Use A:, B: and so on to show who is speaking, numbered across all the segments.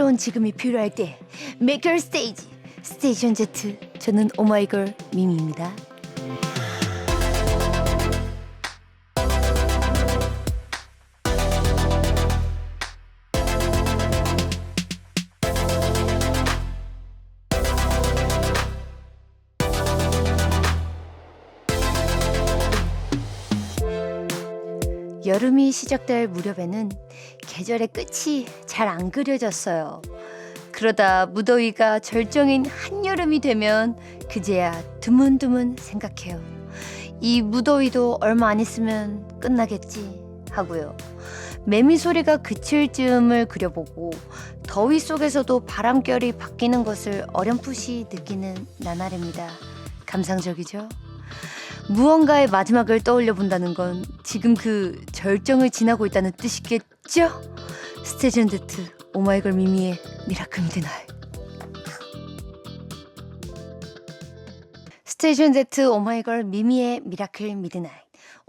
A: 새로운 지금이 필요할 때 메이커 스테이지 스테이션 Z 저는 오마이걸 미미입니다. 여름이 시작될 무렵에는 계절의 끝이 잘 안 그려졌어요. 그러다 무더위가 절정인 한여름이 되면 그제야 드문드문 생각해요. 이 무더위도 얼마 안 있으면 끝나겠지 하고요. 매미 소리가 그칠 즈음을 그려보고 더위 속에서도 바람결이 바뀌는 것을 어렴풋이 느끼는 나날입니다. 감상적이죠? 무언가의 마지막을 떠올려 본다는 건 지금 그 절정을 지나고 있다는 뜻이겠죠? Z 오마이걸 미미의 미라클 미드나잇 스테이션 Z 오마이걸 미미의 미라클 미드나잇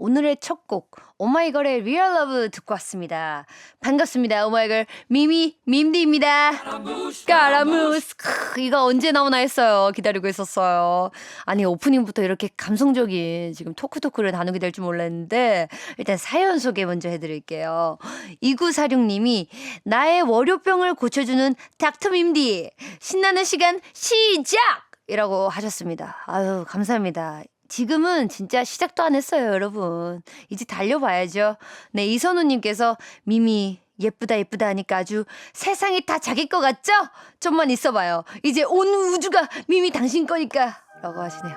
A: 오늘의 첫 곡 오마이걸의 리얼 러브 듣고 왔습니다. 반갑습니다. 오마이걸 미미 밈디입니다. 까라무스 크, 이거 언제 나오나 했어요. 기다리고 있었어요. 아니 오프닝부터 이렇게 감성적인 지금 토크 토크를 나누게 될 줄 몰랐는데 일단 사연 소개 먼저 해드릴게요. 2946님이 나의 월요병을 고쳐주는 닥터 밈디 신나는 시간 시작! 이라고 하셨습니다. 아유 감사합니다. 지금은 진짜 시작도 안 했어요, 여러분. 이제 달려봐야죠. 네, 이선우님께서 미미 예쁘다 예쁘다 하니까 아주 세상이 다 자기 거 같죠? 좀만 있어봐요. 이제 온 우주가 미미 당신 거니까 라고 하시네요.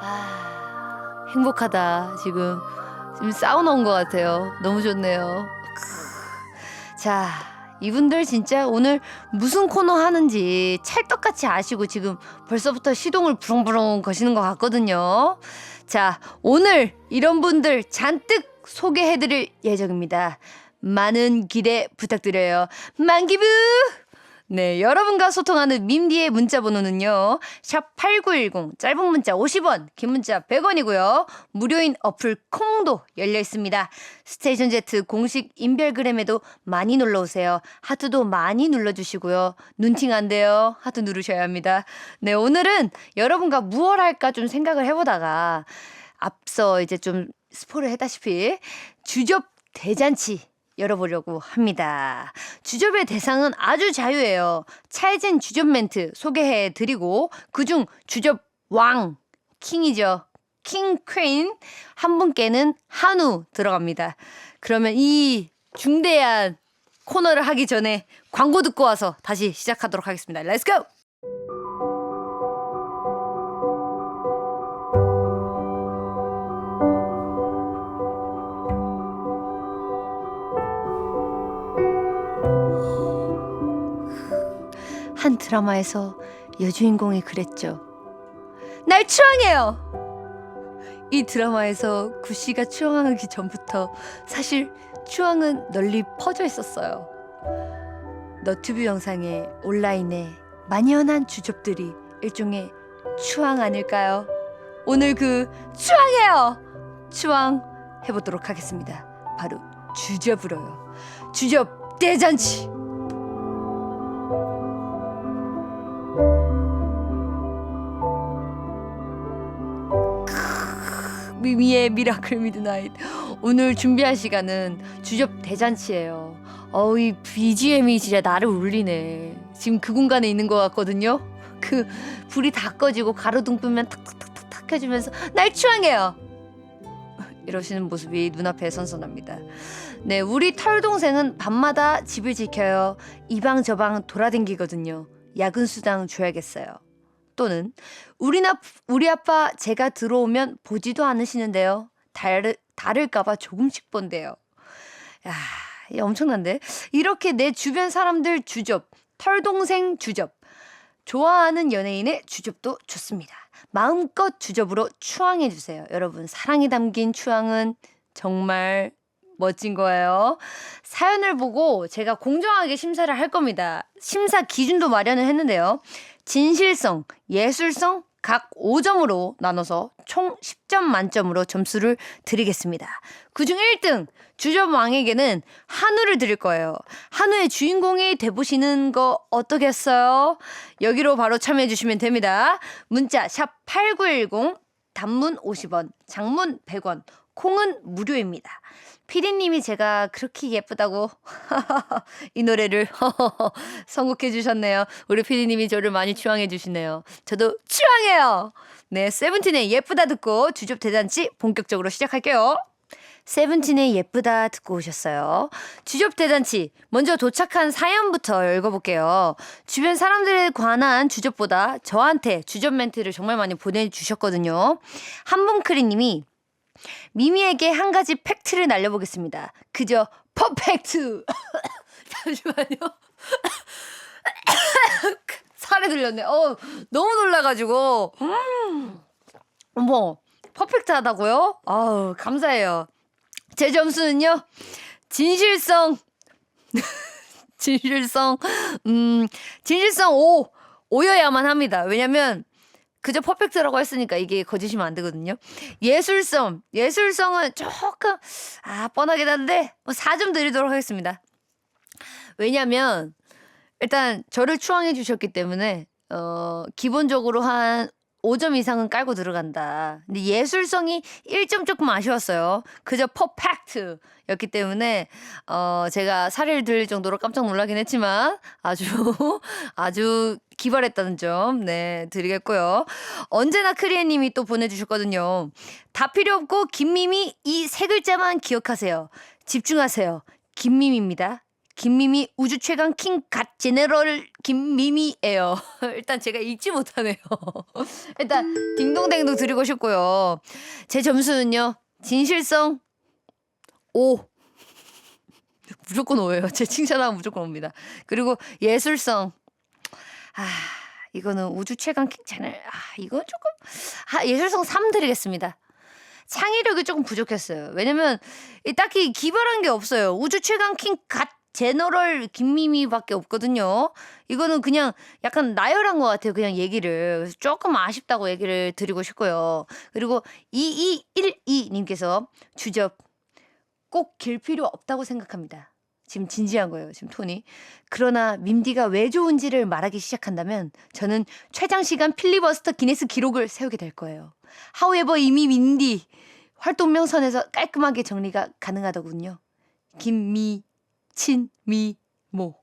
A: 아, 행복하다. 지금 지금 온것 같아요. 너무 좋네요. 자, 이분들 진짜 오늘 무슨 코너 하는지 찰떡같이 아시고 지금 벌써부터 시동을 부렁부렁 거시는 것 같거든요. 자, 오늘 이런 분들 잔뜩 소개해드릴 예정입니다. 많은 기대 부탁드려요. 만기부! 네, 여러분과 소통하는 밈디의 문자 번호는요. 샵 8910, 짧은 문자 50원, 긴 문자 100원이고요. 무료인 어플 콩도 열려 있습니다. 스테이션 Z 공식 인별그램에도 많이 놀러 오세요. 하트도 많이 눌러 주시고요. 눈팅 안 돼요. 하트 누르셔야 합니다. 네, 오늘은 여러분과 무얼 할까 좀 생각을 해 보다가 앞서 이제 좀 스포를 했다시피 주접 대잔치 열어보려고 합니다. 주접의 대상은 아주 자유해요. 찰진 주접 멘트 소개해 드리고 그중 주접 왕 킹이죠. 킹 퀸 한 분께는 한우 들어갑니다. 그러면 이 중대한 코너를 하기 전에 광고 듣고 와서 다시 시작하도록 하겠습니다. 렛츠 고! 한 드라마에서 여주인공이 그랬죠. 날 추앙해요! 이 드라마에서 구씨가 추앙하기 전부터 사실 추앙은 널리 퍼져 있었어요. 너튜브 영상에 온라인에 만연한 주접들이 일종의 추앙 아닐까요? 오늘 그 추앙해요! 추앙 해보도록 하겠습니다. 바로 주접으로요. 주접 대잔치! 미라클 미드나잇 오늘 준비할 시간은 주접 대잔치예요. 어우 이 BGM이 진짜 나를 울리네. 지금 그 공간에 있는 것 같거든요. 그 불이 다 꺼지고 가로등 끄면 탁탁탁탁탁 해주면서 날 추앙해요. 이러시는 모습이 눈앞에 선선합니다. 네, 우리 털 동생은 밤마다 집을 지켜요. 이방저방 돌아댕기거든요. 야근 수당 줘야겠어요. 또는 우리 나 우리 아빠 제가 들어오면 보지도 않으시는데요. 다르 다를까봐 조금씩 본대요. 야, 이 엄청난데 이렇게 내 주변 사람들 주접, 털 동생 주접, 좋아하는 연예인의 주접도 좋습니다. 마음껏 주접으로 추앙해 주세요. 여러분 사랑이 담긴 추앙은 정말 멋진 거예요. 사연을 보고 제가 공정하게 심사를 할 겁니다. 심사 기준도 마련을 했는데요. 진실성, 예술성, 각 5점으로 나눠서 총 10점 만점으로 점수를 드리겠습니다. 그중 1등 주점왕에게는 한우를 드릴 거예요. 한우의 주인공이 돼보시는 거 어떠겠어요? 여기로 바로 참여해 주시면 됩니다. 문자 샵 8910 단문 50원, 장문 100원, 콩은 무료입니다. 피디님이 제가 그렇게 예쁘다고 이 노래를 선곡해 주셨네요. 우리 피디님이 저를 많이 추앙해 주시네요. 저도 추앙해요. 네, 세븐틴의 예쁘다 듣고 주접 대잔치 본격적으로 시작할게요. 세븐틴의 예쁘다 듣고 오셨어요. 주접 대잔치 먼저 도착한 사연부터 읽어볼게요. 주변 사람들에 관한 주접보다 저한테 주접 멘트를 정말 많이 보내주셨거든요. 한봉크리님이 미미에게 한 가지 팩트를 날려보겠습니다. 그저 퍼펙트. 잠시만요. 살에 들렸네. 어, 너무 놀라가지고. 음. 어머, 퍼펙트 하다고요? 아우, 감사해요. 제 점수는요. 진실성. 진실성. 음, 진실성 5. 5여야만 합니다. 왜냐면 그저 퍼펙트라고 했으니까 이게 거짓이면 안 되거든요. 예술성. 예술성은 조금 아, 뻔하긴 한데 뭐 4점 드리도록 하겠습니다. 왜냐면 일단 저를 추앙해 주셨기 때문에 어, 기본적으로 한 5점 이상은 깔고 들어간다. 근데 예술성이 1점 조금 아쉬웠어요. 그저 퍼펙트였기 때문에 어 제가 사례를 들릴 정도로 깜짝 놀라긴 했지만 아주 아주 기발했다는 점, 네, 드리겠고요. 언제나 크리에 님이 또 보내주셨거든요. 다 필요 없고, 김미미 이세 글자만 기억하세요. 집중하세요. 김미미입니다. 김미미 우주 최강 킹 갓 제네럴 김미미예요. 일단 제가 읽지 못하네요. 일단 딩동댕도 드리고 싶고요. 제 점수는요. 진실성 5. 무조건 5예요. 제 칭찬하면 무조건 옵니다. 그리고 예술성 아, 이거는 우주 최강 킥 채널. 아, 이건 조금 아, 예술성 3 드리겠습니다. 창의력이 조금 부족했어요. 왜냐면 이 딱히 기발한 게 없어요. 우주 최강 킹 갓 제너럴 김미미밖에 없거든요. 이거는 그냥 약간 나열한 것 같아요. 그냥 얘기를 조금 아쉽다고 얘기를 드리고 싶고요. 그리고 2212님께서 주접 꼭 길 필요 없다고 생각합니다. 지금 진지한 거예요. 지금 톤이. 그러나 민디가 왜 좋은지를 말하기 시작한다면 저는 최장 시간 필리버스터 기네스 기록을 세우게 될 거예요. 하우에버 이미 민디 활동명 선에서 깔끔하게 정리가 가능하더군요. 김미 친미모.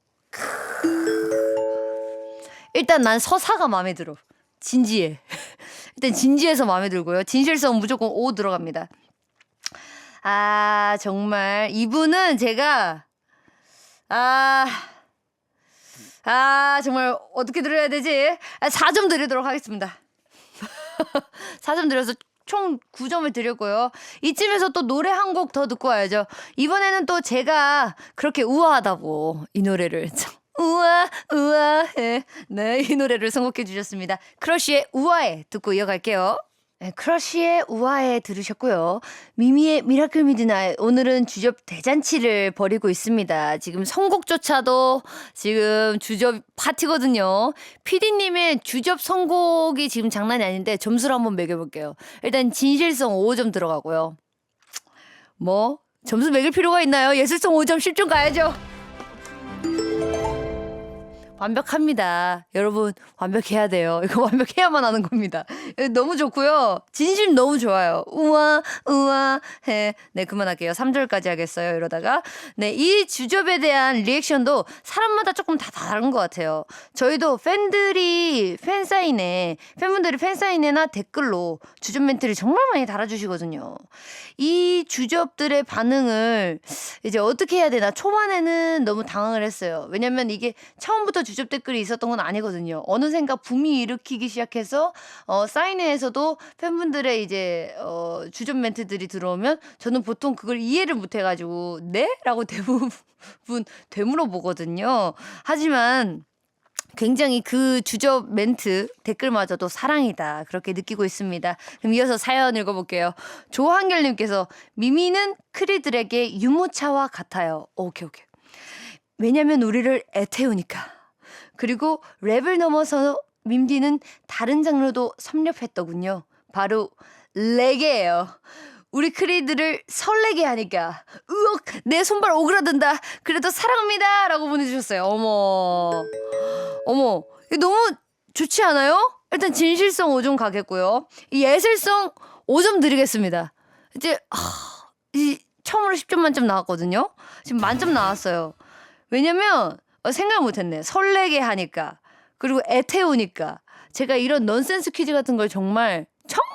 A: 일단 난 서사가 마음에 들어. 진지해. 일단 진지해서 마음에 들고요. 진실성 무조건 5 들어갑니다. 아, 정말 이분은 제가 아, 아, 정말 어떻게 드려야 되지? 아, 4점 드리도록 하겠습니다. 4점 드려서 총 9점을 드렸고요. 이쯤에서 또 노래 한 곡 더 듣고 와야죠. 이번에는 또 제가 그렇게 우아하다고 이 노래를 우아 우아해 네 이 노래를 선곡해 주셨습니다. 크러쉬의 우아해 듣고 이어갈게요. 네, 크러쉬의 우아해 들으셨고요. 미미의 미라클 미드나잇 오늘은 주접 대잔치를 벌이고 있습니다. 지금 선곡조차도 지금 주접 파티거든요. PD님의 주접 선곡이 지금 장난이 아닌데 점수를 한번 매겨볼게요. 일단 진실성 5점 들어가고요. 뭐 점수 매길 필요가 있나요? 예술성 5점 10점 가야죠. 완벽합니다. 여러분, 완벽해야 돼요. 이거 완벽해야만 하는 겁니다. 너무 좋고요. 진심 너무 좋아요. 우와, 우와, 해. 네, 그만할게요. 3절까지 하겠어요. 이러다가. 네, 이 주접에 대한 리액션도 사람마다 조금 다 다른 것 같아요. 저희도 팬들이 팬사인회, 팬분들이 팬사인회나 댓글로 주접 멘트를 정말 많이 달아주시거든요. 이 주접들의 반응을 이제 어떻게 해야 되나 초반에는 너무 당황을 했어요. 왜냐면 이게 처음부터 주접 댓글이 있었던 건 아니거든요. 어느샌가 붐이 일으키기 시작해서 어, 사인회에서도 팬분들의 이제 어, 주접 멘트들이 들어오면 저는 보통 그걸 이해를 못 해 가지고 네? 라고 대부분 되물어 보거든요. 하지만 굉장히 그 주접 멘트 댓글마저도 사랑이다 그렇게 느끼고 있습니다. 그럼 이어서 사연 읽어볼게요. 조한결님께서 미미는 크리들에게 유모차와 같아요. 오케이 오케이. 왜냐면 우리를 애태우니까. 그리고 랩을 넘어서 밈디는 다른 장르도 섭렵했더군요. 바로 레게예요. 우리 크리들을 설레게 하니까 으억 내 손발 오그라든다. 그래도 사랑합니다. 라고 보내주셨어요. 어머 어머 이거 너무 좋지 않아요? 일단 진실성 5점 가겠고요. 이 예술성 5점 드리겠습니다. 이제 하, 이 처음으로 10점 만점 나왔거든요. 지금 만점 나왔어요. 왜냐면 어, 생각 못했네. 설레게 하니까 그리고 애태우니까 제가 이런 넌센스 퀴즈 같은 걸 정말 정말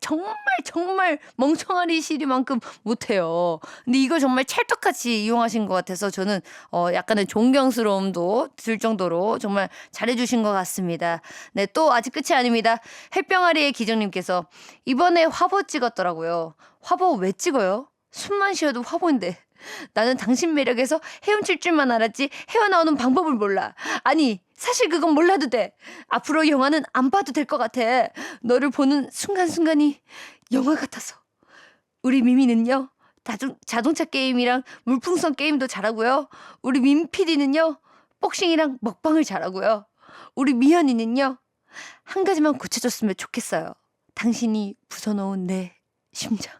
A: 정말 정말 멍청아리 시리만큼 못해요. 근데 이걸 정말 찰떡같이 이용하신 것 같아서 저는 어 약간의 존경스러움도 들 정도로 정말 잘해주신 것 같습니다. 네, 또 아직 끝이 아닙니다. 햇병아리의 기정님께서 이번에 화보 찍었더라고요. 화보 왜 찍어요? 숨만 쉬어도 화보인데. 나는 당신 매력에서 헤엄칠 줄만 알았지 헤어나오는 방법을 몰라. 아니, 사실 그건 몰라도 돼. 앞으로 영화는 안 봐도 될 것 같아. 너를 보는 순간순간이 영화 같아서. 우리 미미는요, 자동, 자동차 게임이랑 물풍선 게임도 잘하고요. 우리 민 PD는요, 복싱이랑 먹방을 잘하고요. 우리 미연이는요, 한 가지만 고쳐줬으면 좋겠어요. 당신이 부숴놓은 내 심장.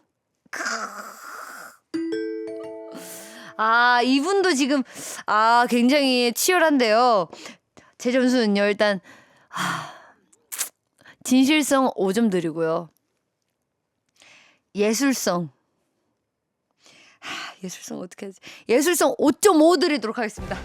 A: 아, 이분도 지금, 아, 굉장히 치열한데요. 제 점수는요, 일단, 아, 진실성 5점 드리고요. 예술성. 하, 예술성 어떻게 하지? 예술성 5.5 드리도록 하겠습니다.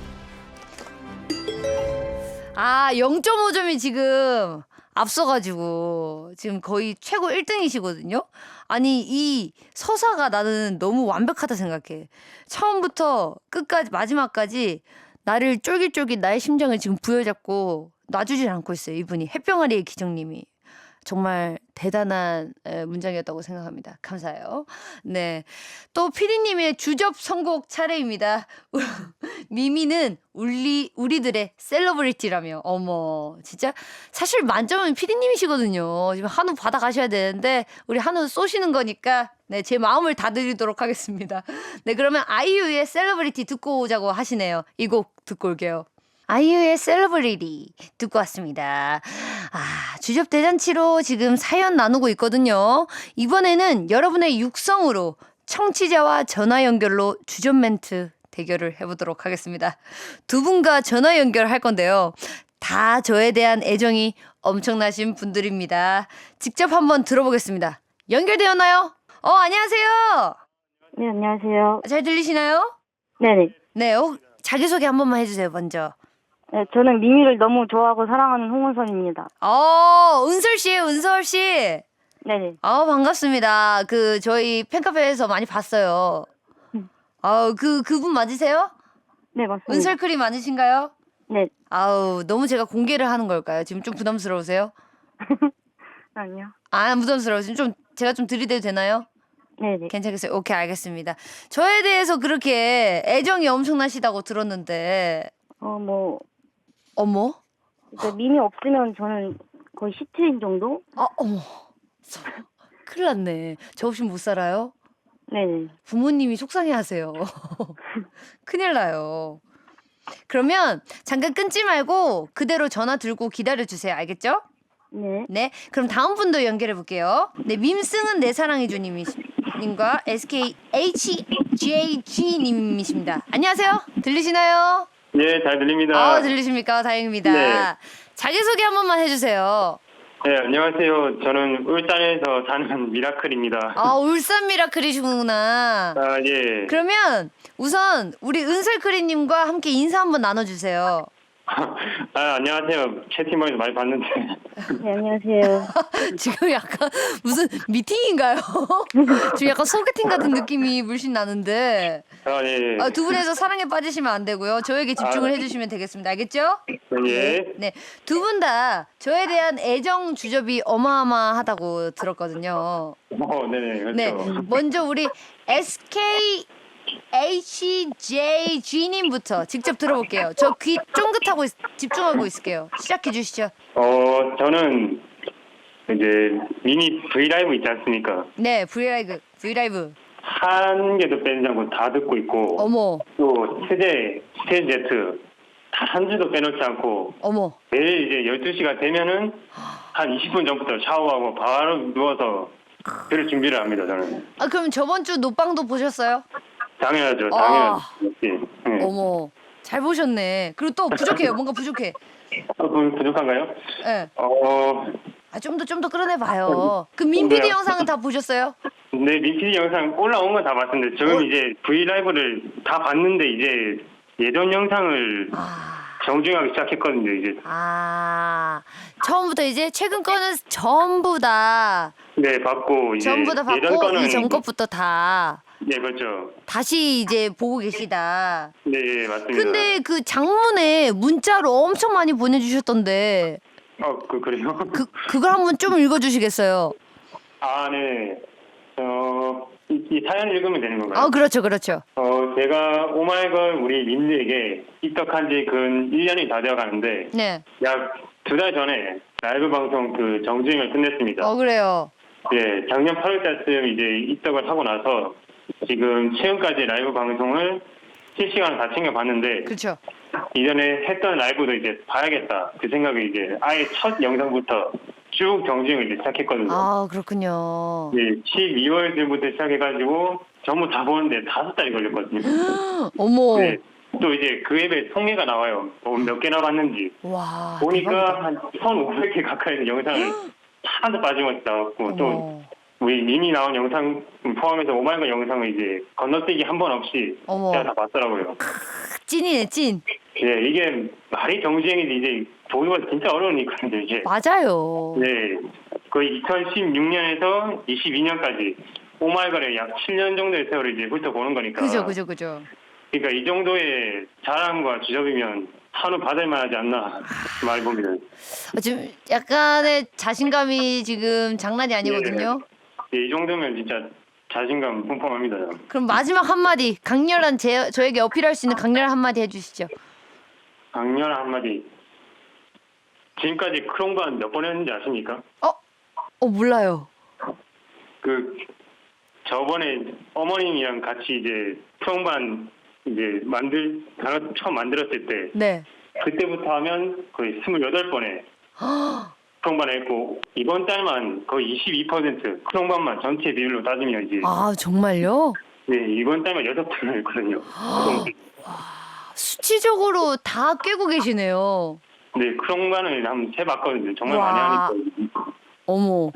A: 아, 0.5점이 지금 앞서가지고 지금 거의 최고 1등이시거든요. 아니 이 서사가 나는 너무 완벽하다 생각해. 처음부터 끝까지 마지막까지 나를 쫄깃쫄깃 나의 심장을 지금 부여잡고 놔주질 않고 있어요. 이분이 햇병아리의 기정님이. 정말 대단한 에, 문장이었다고 생각합니다. 감사해요. 네. 또 피디님의 주접 선곡 차례입니다. 미미는 우리, 우리들의 셀러브리티라며. 어머, 진짜. 사실 만점은 피디님이시거든요. 지금 한우 받아가셔야 되는데, 우리 한우 쏘시는 거니까, 네, 제 마음을 다 드리도록 하겠습니다. 네, 그러면 아이유의 셀러브리티 듣고 오자고 하시네요. 이 곡 듣고 올게요. 아이유의 셀러브리티 듣고 왔습니다. 아, 주접 대잔치로 지금 사연 나누고 있거든요. 이번에는 여러분의 육성으로 청취자와 전화 연결로 주접 멘트 대결을 해보도록 하겠습니다. 두 분과 전화 연결할 건데요. 다 저에 대한 애정이 엄청나신 분들입니다. 직접 한번 들어보겠습니다. 연결되었나요? 어, 안녕하세요.
B: 네, 안녕하세요.
A: 잘 들리시나요?
B: 네네.
A: 네, 어, 자기소개 한 번만 해주세요, 먼저.
B: 네, 저는 미미를 너무 좋아하고 사랑하는 홍은선입니다.
A: 어, 은설 씨, 은설 씨.
B: 네네.
A: 아, 반갑습니다. 그 저희 팬카페에서 많이 봤어요.
B: 음.
A: 아, 그 그분 맞으세요?
B: 네, 맞습니다.
A: 은설크림 맞으신가요?
B: 네.
A: 아우, 너무 제가 공개를 하는 걸까요? 지금 좀 부담스러우세요?
B: 아니요.
A: 아, 부담스러우시면 좀 제가 좀 들이대도 되나요?
B: 네네.
A: 괜찮겠어요? 오케이, 알겠습니다. 저에 대해서 그렇게 애정이 엄청나시다고 들었는데,
B: 어, 뭐,
A: 어머?
B: 이제 미미 없으면 저는 거의 시트인 정도?
A: 아, 어머. 저- 큰일 났네. 저 없이 못 살아요?
B: 네네.
A: 부모님이 속상해하세요. 큰일 나요. 그러면 잠깐 끊지 말고 그대로 전화 들고 기다려 주세요. 알겠죠?
B: 네.
A: 네. 그럼 다음 분도 연결해 볼게요. 네, 밈승은 내 사랑해 주님이 님과 SK HJG 님이십니다. 안녕하세요. 들리시나요?
C: 예, 잘 들립니다.
A: 아, 들리십니까? 다행입니다.
C: 네.
A: 자기 소개 한 번만 해 주세요.
C: 네, 안녕하세요. 저는 울산에서 사는 미라클입니다.
A: 아, 울산 미라클이시구나.
C: 아, 예.
A: 그러면 우선 우리 은설크리님과 함께 인사 한번 나눠주세요.
C: 아, 안녕하세요. 채팅방에서 많이 봤는데.
B: 네, 안녕하세요.
A: 지금 약간 무슨 미팅인가요? 지금 약간 소개팅 같은 느낌이 물씬 나는데
C: 아, 예.
A: 아, 두 분에서 사랑에 빠지시면 안 되고요. 저에게 집중을
C: 아.
A: 해주시면 되겠습니다. 알겠죠?
C: 예.
A: 네, 두 분 다 저에 대한 애정 주접이 어마어마하다고 들었거든요.
C: 어, 네네. 그렇죠.
A: 네, 먼저 우리 SK HJG님부터 직접 들어볼게요. 저 귀 쫑긋하고 있- 집중하고 있을게요. 시작해 주시죠.
C: 어, 저는 이제 미니 브이라이브 있지 않습니까?
A: 네, 브이라이브, 브이라이브.
C: 한 개도 빼지 않고 다 듣고 있고,
A: 어머,
C: 또 세대, 스테이지 Z 단한 주도 빼놓지 않고
A: 어머.
C: 매일 이제 12시가 되면은 한 20분 전부터 샤워하고 바로 누워서 그럴 준비를 합니다, 저는.
A: 아 그럼 저번 주 노빵도 보셨어요?
C: 당연하죠,
A: 아.
C: 당연하죠. 네. 네.
A: 어머. 잘 보셨네. 그리고 또 부족해요. 뭔가 부족해.
C: 어, 그럼 부족한가요?
A: 예.
C: 어,
A: 아, 좀 더 좀 더 끌어내 봐요. 그 민피디? 영상은 다 보셨어요?
C: 네, 민피디 영상 올라온 건 다 봤는데 지금
A: 어?
C: 이제 브이라이브를 다 봤는데 이제 예전 영상을
A: 아.
C: 정주행하기 시작했거든요, 이제.
A: 아. 처음부터 이제 최근 거는 전부 다
C: 네, 봤고 이제
A: 전부 다
C: 예전
A: 봤고
C: 거는
A: 이전 것부터 다
C: 네, 그렇죠.
A: 다시 이제 보고 계시다.
C: 네, 예, 맞습니다.
A: 근데 그 장문에 문자로 엄청 많이 보내주셨던데
C: 어, 그 그래요?
A: 그 그걸 한번 좀 읽어주시겠어요?
C: 아, 네. 어, 이, 이 사연 읽으면 되는 건가요?
A: 아 그렇죠 그렇죠.
C: 어, 제가 오마이걸 우리 민들에게 입덕한 지 근 1년이 다 되어 가는데
A: 네.
C: 약 두 달 전에 라이브 방송 그 정주행을 끝냈습니다.
A: 어 그래요.
C: 예, 작년 8월 달쯤 이제 입덕을 하고 나서 지금 최근까지 라이브 방송을 실시간 다 챙겨봤는데
A: 그렇죠.
C: 이전에 했던 라이브도 이제 봐야겠다 그 생각에 이제 아예 첫 영상부터 쭉 정주행을 이제 시작했거든요.
A: 아 그렇군요.
C: 예, 12월쯤부터 시작해가지고 전부 다 보는데 다섯 달이 걸렸거든요.
A: 어머.
C: 네. 또 이제 그 앱에 통계가 나와요. 뭐 몇 개나 봤는지.
A: 와.
C: 보니까
A: 대박이다.
C: 한 1,500개 가까이 의 영상을 하나도 빠짐없이 나왔고 또. 우리 미니 나온 영상 포함해서 오마이걸 영상을 이제 건너뛰기 한 번 없이
A: 어머.
C: 제가 다 봤더라고요.
A: 찐이네 찐.
C: 예, 이게 말이 정주행인지 이제 보기가 진짜 어려운 일거든요, 이게.
A: 맞아요.
C: 네, 거의 2016년에서 22년까지 오마이걸에 약 7년 정도의 세월을 이제 훑어보는 거니까.
A: 그죠 그죠 그죠.
C: 그러니까 이 정도의 자랑과 주접이면 한우 받을 만하지 않나 말 봅니다.
A: 아, 지금 약간의 자신감이 지금 장난이 아니거든요.
C: 예, 이 정도면 진짜 자신감 뿜뿜합니다. 저는.
A: 그럼 마지막 한마디 강렬한 제, 저에게 어필할 수 있는 강렬한 한마디 해주시죠.
C: 강렬한 한마디. 지금까지 크롱반 몇 번 했는지 아십니까?
A: 어? 어 몰라요.
C: 그 저번에 어머님이랑 같이 이제 크롱반 이제 만들 단어 처음 만들었을 때
A: 네.
C: 그때부터 하면 거의 28번에 크롱반을 했고 이번 달만 거의 22% 크롱반만 전체 비율로 따지면 이제
A: 아 정말요?
C: 네 이번 달만 6번을 했거든요.
A: 수치적으로 다 꿰고 계시네요.
C: 네 크롱반을 한번 해봤거든요. 정말
A: 와.
C: 많이 하니까.
A: 어머.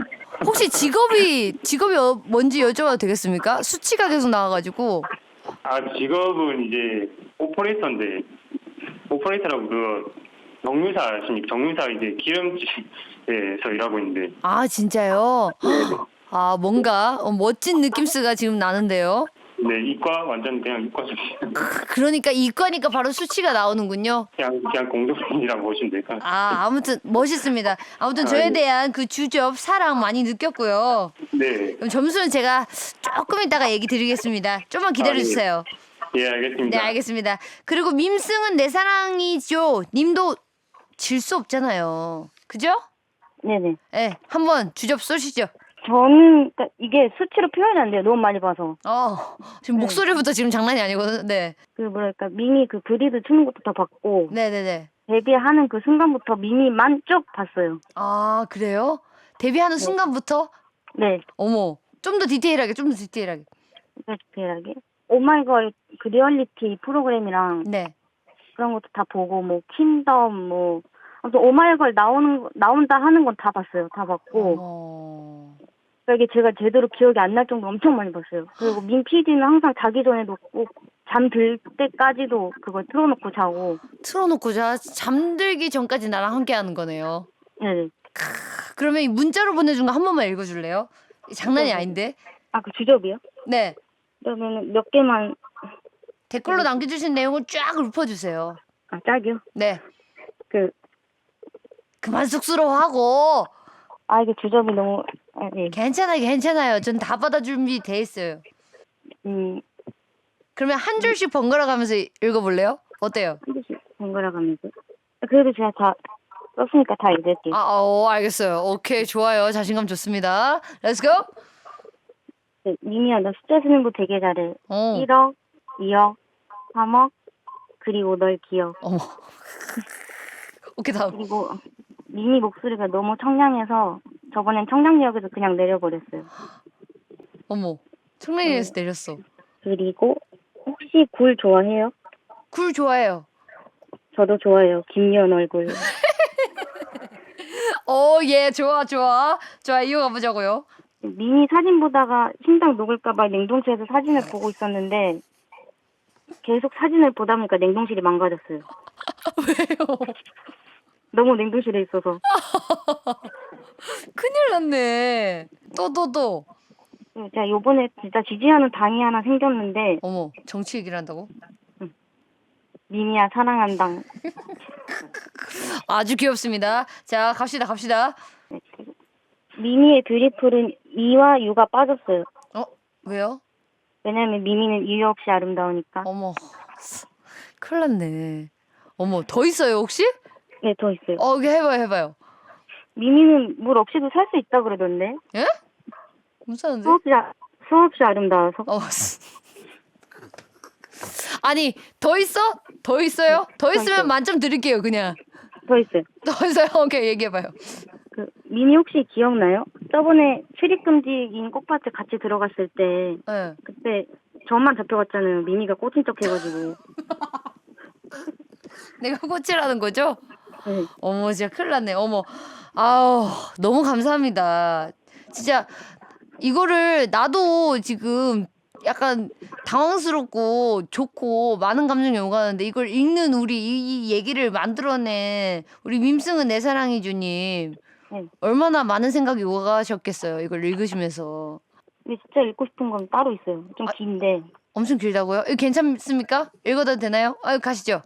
A: 혹시 직업이 직업이 어- 뭔지 여쭤봐도 되겠습니까? 수치가 계속 나와가지고.
C: 아 직업은 이제 오퍼레이터인데 오퍼레이터라고 그 정유사 아십니까? 정유사 이제 기름집 에서 일하고 있는데
A: 아 진짜요? 아 뭔가 어, 멋진 느낌스가 지금 나는데요.
C: 네 이과 완전 그냥 이과 출신
A: 그러니까 이과니까 바로 수치가 나오는군요.
C: 그냥 그냥 공동생이라고 보시면 될까?
A: 아 아무튼 멋있습니다. 아무튼 저에
C: 아, 예.
A: 대한 그 주접 사랑 많이 느꼈고요.
C: 네,
A: 그럼 점수는 제가 조금 이따가 얘기 드리겠습니다. 좀만 기다려 주세요. 예네
C: 알겠습니다.
A: 알겠습니다. 그리고 밈승은 내 사랑이죠. 님도 질 수 없잖아요. 그죠?
B: 네네.
A: 네, 한번 주접 쏘시죠.
B: 저는 그러니까 이게 수치로 표현이 안 돼요. 너무 많이 봐서.
A: 어, 지금
B: 네.
A: 목소리부터 지금 장난이 아니거든. 네,
B: 그 뭐랄까 미미 그 그리드 추는 것도 다 봤고
A: 네, 네, 네.
B: 데뷔하는 그 순간부터 미미만 쭉 봤어요.
A: 아 그래요? 데뷔하는 순간부터
B: 네.
A: 어머, 좀 더 디테일하게, 좀 더 디테일하게.
B: 디테일하게. 오마이걸 그 리얼리티 프로그램이랑
A: 네.
B: 그런 것도 다 보고 뭐 킹덤 뭐 아무튼 오마이걸 나오는 거- 나온다 하는 건 다 봤어요. 다 봤고
A: 어.
B: 그러니까 이게 제가 제대로 기억이 안 날 정도로 엄청 많이 봤어요. 그리고 민 PD는 항상 자기 전에도 꼭 잠들 때까지도 그걸 틀어놓고 자고
A: 틀어놓고 자 잠들기 전까지 나랑 함께하는 거네요.
B: 네.
A: 그러면 이 문자로 보내준 거 한 번만 읽어줄래요? 장난이 아닌데.
B: 아 그 주접이요?
A: 네.
B: 그러면 몇 개만
A: 댓글로 남겨주신 내용을 쫙 읊어주세요.
B: 아 짝이요?
A: 네.
B: 그
A: 그만 쑥스러워하고
B: 아 이게 주접이 너무 아, 네.
A: 괜찮아요, 괜찮아요. 전 다 받아 준비돼 있어요.
B: 음
A: 그러면 한 줄씩 번갈아 가면서 읽어볼래요? 어때요?
B: 한 개씩 번갈아 가면서 그래도 제가 다 썼으니까 다 읽을게요.
A: 아, 어, 알겠어요. 오케이, 좋아요. 자신감 좋습니다. 렛츠 고.
B: 네, 미미야 너 숫자 쓰는 거 되게 잘해.
A: 어.
B: 1억, 2억, 3억, 그리고 널 기억.
A: 어머. 오케이 다음.
B: 그리고 미니 목소리가 너무 청량해서 저번엔 청량역에서 그냥 내려버렸어요.
A: 어머. 청량리에서 내렸어.
B: 그리고 혹시 굴 좋아해요?
A: 굴 좋아해요.
B: 저도 좋아해요. 김연 얼굴.
A: 어, 예, 좋아, 좋아. 좋아, 이어가 보자고요.
B: 미니 사진 보다가 심장 녹을까봐 냉동실에서 사진을 보고 있었는데 계속 사진을 보다 보니까 냉동실이 망가졌어요.
A: 왜요?
B: 너무 냉동실에 있어서.
A: 큰일 났네. 또, 또, 또.
B: 제가 요번에 진짜 지지하는 당이 하나 생겼는데
A: 어머, 정치 얘기를 한다고?
B: 미니야 사랑한 당.
A: 아주 귀엽습니다. 자, 갑시다, 갑시다.
B: 미니의 드리플은 이와 유가 빠졌어요.
A: 어, 왜요?
B: 왜냐면 미니는 이유 없이 아름다우니까.
A: 어머, 큰일 났네. 어머, 더 있어요, 혹시?
B: 네, 더 있어요.
A: 어, 이거 해봐요, 해봐요.
B: 미니는 물 없이도 살 수 있다 그러던데.
A: 예? 무서운데?
B: 수없이 아- 수없이 아름다워서.
A: 어. 아니, 더 있어? 더 있어요? 더 있으면. 만점 드릴게요, 그냥.
B: 더 있어요.
A: 더 있어요? 오케이, 얘기해봐요.
B: 그 미니 혹시 기억나요? 저번에 출입금지인 꽃밭에 같이 들어갔을 때
A: 예.
B: 그때 저만 잡혀갔잖아요. 미니가 꽂힌 척 해가지고.
A: 내가 꽃이라는 거죠?
B: 네.
A: 어머 진짜 큰일 났네 어머 아우 너무 감사합니다 진짜 이거를 나도 지금 약간 당황스럽고 좋고 많은 감정이 오가는데 이걸 읽는 우리 이, 이 얘기를 만들어낸 우리 밈승은 내 사랑이 주님
B: 네.
A: 얼마나 많은 생각이 오가셨겠어요 이걸 읽으시면서
B: 근데 진짜 읽고 싶은 건 따로 있어요. 좀 긴데
A: 엄청 길다고요? 이거 괜찮습니까? 읽어도 되나요? 아 가시죠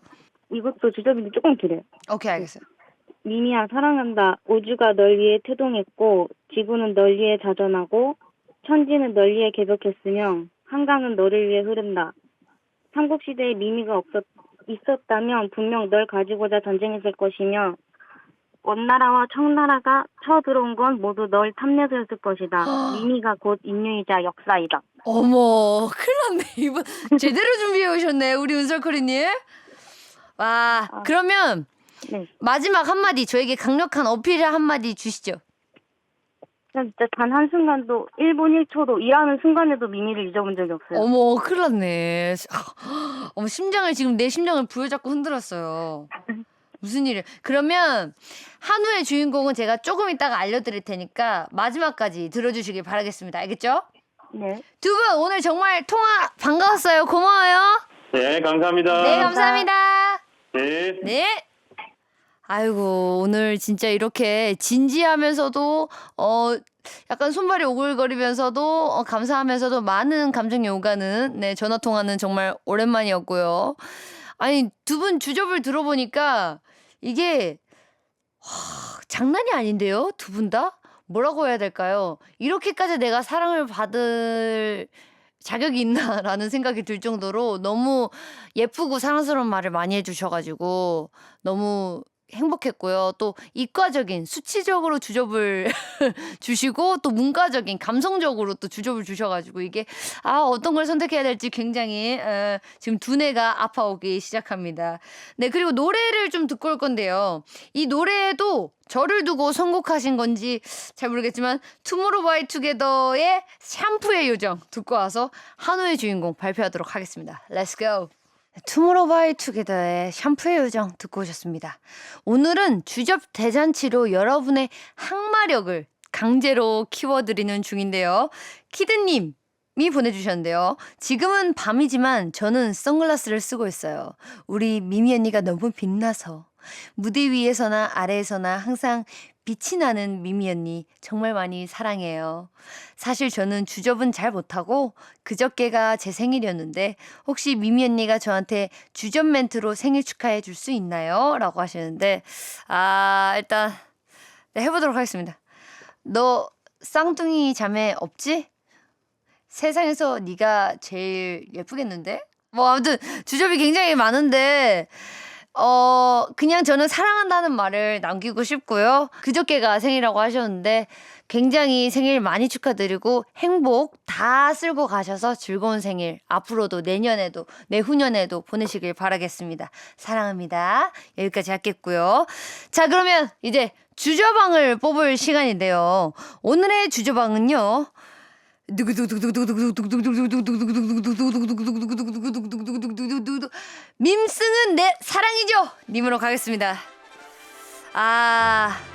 B: 이것도 주저인데 조금 길어요.
A: 오케이 알겠어요
B: 미니야 사랑한다. 우주가 널 위해 태동했고 지구는 널 위해 자전하고 천지는 널 위해 개벽했으며 한강은 너를 위해 흐른다. 삼국 시대에 미니가 없었 있었다면 분명 널 가지고자 전쟁했을 것이며 원나라와 청나라가 쳐들어온 건 모두 널 탐내서였을 것이다. 미니가 곧 인류이자 역사이다.
A: 어머, 큰일 났네. 이분 제대로 준비해 오셨네, 우리 은설코리님. 와,
B: 아.
A: 그러면
B: 네.
A: 마지막 한마디, 저에게 강력한 어필을 한마디 주시죠.
B: 난 진짜 단 한 순간도 1분 1초도 일하는 순간에도 미니를 잊어본 적이 없어요.
A: 어머, 큰일 났네. 아, 어머, 심장을 지금 내 심장을 부여잡고 흔들었어요. 무슨 일을. 그러면 한우의 주인공은 제가 조금 이따가 알려드릴 테니까 마지막까지 들어주시길 바라겠습니다. 알겠죠?
B: 네.
A: 두 분 오늘 정말 통화 반가웠어요. 고마워요.
C: 네, 감사합니다.
A: 네, 감사합니다.
C: 네.
A: 네. 아이고 오늘 진짜 이렇게 진지하면서도 어 약간 손발이 오글거리면서도 어, 감사하면서도 많은 감정이 오가는 네 전화 통화는 정말 오랜만이었고요. 아니 두 분 주접을 들어보니까 이게 하, 장난이 아닌데요 두 분 다 뭐라고 해야 될까요? 이렇게까지 내가 사랑을 받을 자격이 있나라는 생각이 들 정도로 너무 예쁘고 사랑스러운 말을 많이 해주셔가지고 너무 행복했고요. 또 이과적인 수치적으로 주접을 주시고 또 문과적인 감성적으로 또 주접을 주셔가지고 이게 아 어떤 걸 선택해야 될지 굉장히 에, 지금 두뇌가 아파오기 시작합니다. 네 그리고 노래를 좀 듣고 올 건데요. 이 노래도 저를 두고 선곡하신 건지 잘 모르겠지만 투모로우바이투게더의 샴푸의 요정 듣고 와서 한우의 주인공 발표하도록 하겠습니다. Let's go. 투모로우바이투게더의 샴푸의 요정 듣고 오셨습니다. 오늘은 주접 대잔치로 여러분의 항마력을 강제로 키워드리는 중인데요. 키드님. 이 보내주셨는데요. 지금은 밤이지만 저는 선글라스를 쓰고 있어요. 우리 미미 언니가 너무 빛나서 무대 위에서나 아래에서나 항상 빛이 나는 미미 언니 정말 많이 사랑해요. 사실 저는 주접은 잘 못하고 그저께가 제 생일이었는데 혹시 미미 언니가 저한테 주접 멘트로 생일 축하해 줄 수 있나요? 라고 하시는데 아 일단 네, 해보도록 하겠습니다. 너 쌍둥이 자매 없지? 세상에서 네가 제일 예쁘겠는데? 뭐 아무튼 주접이 굉장히 많은데 어, 그냥 저는 사랑한다는 말을 남기고 싶고요. 그저께가 생일이라고 하셨는데 굉장히 생일 많이 축하드리고 행복 다 쓸고 가셔서 즐거운 생일 앞으로도 내년에도 내후년에도 보내시길 바라겠습니다. 사랑합니다. 여기까지 할겠고요. 자, 그러면 이제 주저방을 뽑을 시간인데요. 오늘의 주저방은요. 밈승은 내 사랑이죠. 님으로 가겠습니다. 아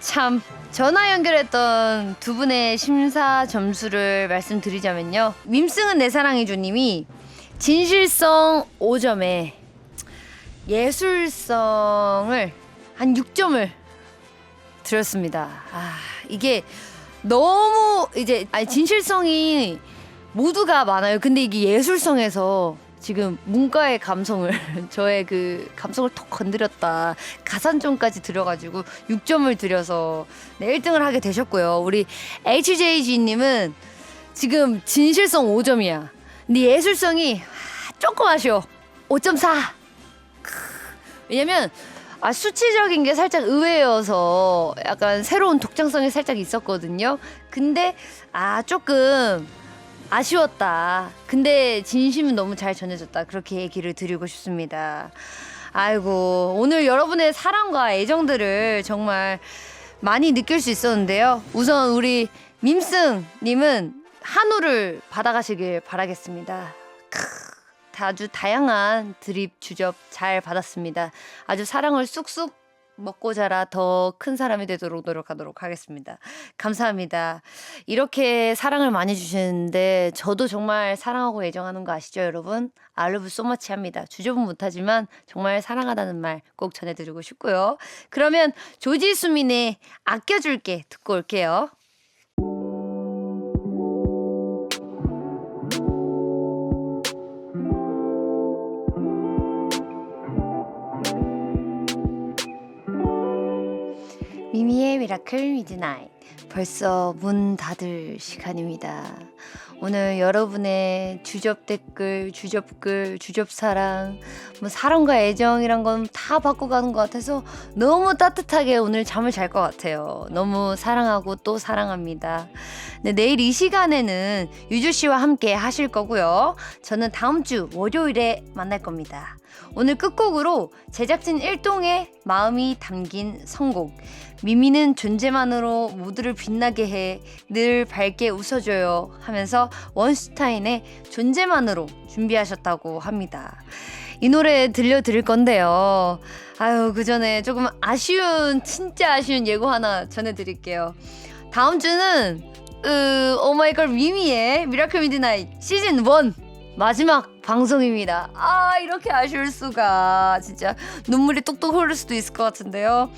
A: 참 전화 연결했던 두 분의 심사 점수를 말씀드리자면요. 밈승은 내 사랑이죠 님이. 진실성 5점에 예술성을 한 6점을 드렸습니다. 아 이게 너무 이제 아니 진실성이 모두가 많아요. 근데 이게 예술성에서 지금 문과의 감성을 저의 그 감성을 톡 건드렸다 가산점까지 들여가지고 6점을 드려서 네, 1등을 하게 되셨고요. 우리 HJG님은 지금 진실성 5점이야. 근데 예술성이 아, 조금 아쉬워. 5.4. 왜냐면 아 수치적인 게 살짝 의외여서 약간 새로운 독창성이 살짝 있었거든요. 근데 아 조금 아쉬웠다. 근데 진심은 너무 잘 전해졌다. 그렇게 얘기를 드리고 싶습니다. 아이고 오늘 여러분의 사랑과 애정들을 정말 많이 느낄 수 있었는데요. 우선 우리 밈승님은 한우를 받아가시길 바라겠습니다. 크. 아주 다양한 드립 주접 잘 받았습니다. 아주 사랑을 쑥쑥 먹고 자라 더 큰 사람이 되도록 노력하도록 하겠습니다. 감사합니다. 이렇게 사랑을 많이 주시는데 저도 정말 사랑하고 애정하는 거 아시죠, 여러분? 알러브 소머치 합니다. 주접은 못하지만 정말 사랑하다는 말 꼭 전해드리고 싶고요. 그러면 조지수민의 아껴줄게 듣고 올게요. 29 벌써 문 닫을 시간입니다. 오늘 여러분의 주접 댓글, 주접 글, 주접 사랑, 뭐 사랑과 애정이란 건 다 받고 가는 것 같아서 너무 따뜻하게 오늘 잠을 잘 것 같아요. 너무 사랑하고 또 사랑합니다. 네, 내일 이 시간에는 유주 씨와 함께 하실 거고요. 저는 다음 주 월요일에 만날 겁니다. 오늘 끝곡으로 제작진 일동의 마음이 담긴 선곡. 미미는 존재만으로 모두를 빛나게 해 늘 밝게 웃어줘요 하면서 원슈타인의 존재만으로 준비하셨다고 합니다. 이 노래 들려드릴 건데요. 아유, 그 전에 조금 아쉬운, 진짜 아쉬운 예고 하나 전해드릴게요. 다음 주는, 으, 오마이걸 미미의 미라클 미드나잇 시즌 1 마지막 방송입니다. 아, 이렇게 아쉬울 수가. 진짜 눈물이 똑똑 흐를 수도 있을 것 같은데요.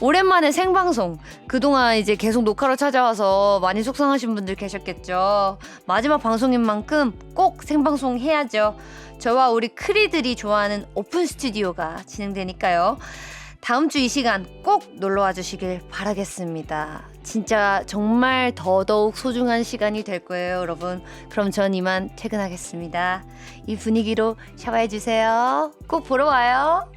A: 오랜만에 생방송. 그동안 이제 계속 녹화로 찾아와서 많이 속상하신 분들 계셨겠죠. 마지막 방송인 만큼 꼭 생방송 해야죠. 저와 우리 크리들이 좋아하는 오픈 스튜디오가 진행되니까요. 다음 주 이 시간 꼭 놀러 와 주시길 바라겠습니다. 진짜 정말 더더욱 소중한 시간이 될 거예요, 여러분. 그럼 전 이만 퇴근하겠습니다. 이 분위기로 샤워해 주세요. 꼭 보러 와요.